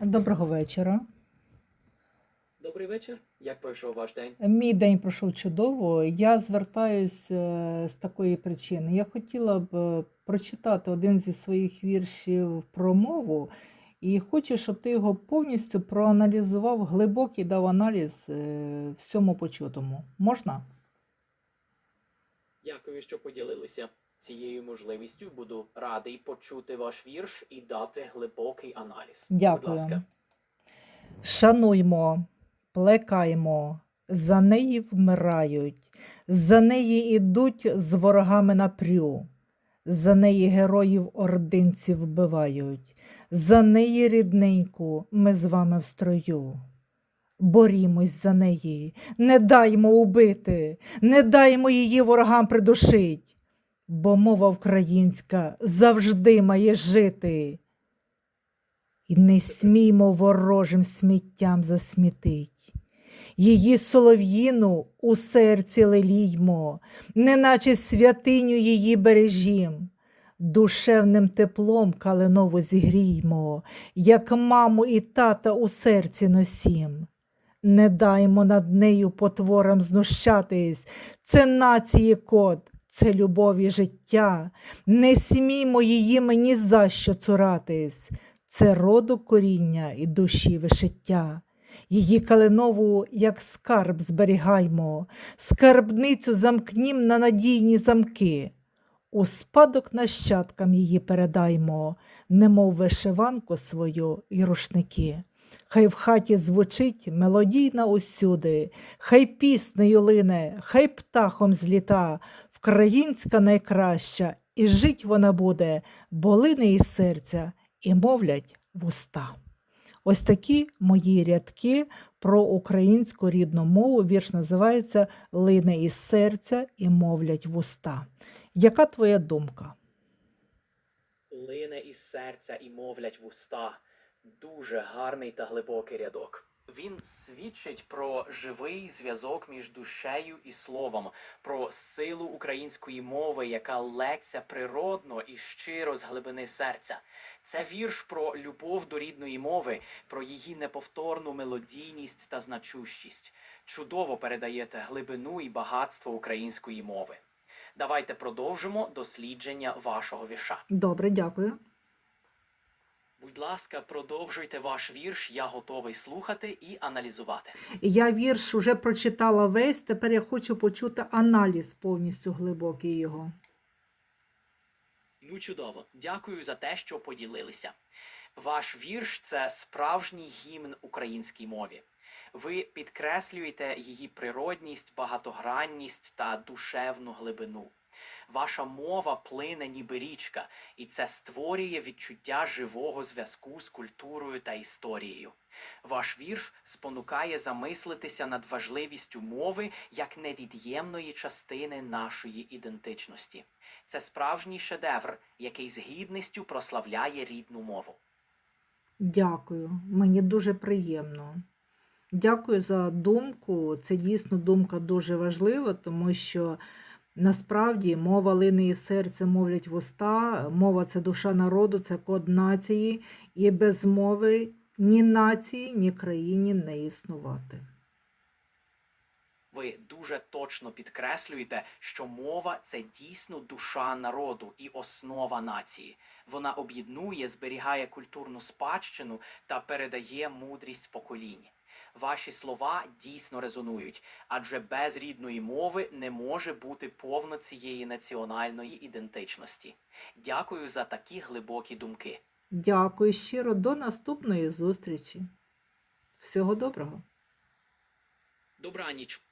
Доброго вечора. Добрий вечір. Як пройшов ваш день? Мій день пройшов чудово. Я звертаюсь е, з такої причини. Я хотіла б е, прочитати один зі своїх віршів про мову, і хочу, щоб ти його повністю проаналізував, глибокий дав аналіз е, всьому почутому. Можна? Дякую, що поділилися. Цією можливістю буду радий почути ваш вірш і дати глибокий аналіз. Будь ласка. Шануймо, плекаймо, за неї вмирають, за неї ідуть з ворогами напрю, за неї героїв ординців вбивають, за неї рідненьку ми з вами в строю. Борімось за неї, не даймо убити, не даймо її ворогам придушить, бо мова українська завжди має жити. І не сміймо ворожим сміттям засмітить. Її солов'їну у серці леліймо, неначе святиню її бережім. Душевним теплом калинову зігріймо, як маму і тата у серці носім. Не даймо над нею потворам знущатись, це нації код, це любові життя. Не сміймо її мені за що цуратись це роду коріння і душі вишиття. Її калинову, як скарб, зберігаймо, скарбницю замкнім на надійні замки. У спадок нащадкам її передаймо, немов вишиванку свою і рушники. Хай в хаті звучить мелодійна усюди, хай піснею лине, хай птахом зліта, вкраїнська найкраща, і жить вона буде, бо лине із серця, і мовлять вуста. Ось такі мої рядки про українську рідну мову. Вірш називається Лине із серця і мовлять вуста. Яка твоя думка? Лине із серця і мовлять вуста. Дуже гарний та глибокий рядок. Він свідчить про живий зв'язок між душею і словом, про силу української мови, яка леться природно і щиро з глибини серця. Це вірш про любов до рідної мови, про її неповторну мелодійність та значущість. Чудово передаєте глибину і багатство української мови. Давайте продовжимо дослідження вашого вірша. Добре, дякую. Будь ласка, продовжуйте ваш вірш, я готовий слухати і аналізувати. Я вірш уже прочитала весь, тепер я хочу почути аналіз повністю глибокий його. Ну, чудово. Дякую за те, що поділилися. Ваш вірш це справжній гімн українській мові. Ви підкреслюєте її природність, багатогранність та душевну глибину. Ваша мова плине ніби річка, і це створює відчуття живого зв'язку з культурою та історією. Ваш вірш спонукає замислитися над важливістю мови як невід'ємної частини нашої ідентичності. Це справжній шедевр, який з гідністю прославляє рідну мову. Дякую, мені дуже приємно. Дякую за думку. Це дійсно думка дуже важлива, тому що насправді мова лини і серця мовлять вуста, мова це душа народу, це код нації, і без мови ні нації, ні країні не існувати. Ви дуже точно підкреслюєте, що мова це дійсно душа народу і основа нації. Вона об'єднує, зберігає культурну спадщину та передає мудрість поколінь. Ваші слова дійсно резонують, адже без рідної мови не може бути повно цієї національної ідентичності. Дякую за такі глибокі думки. Дякую щиро, до наступної зустрічі. Всього доброго! Добраніч.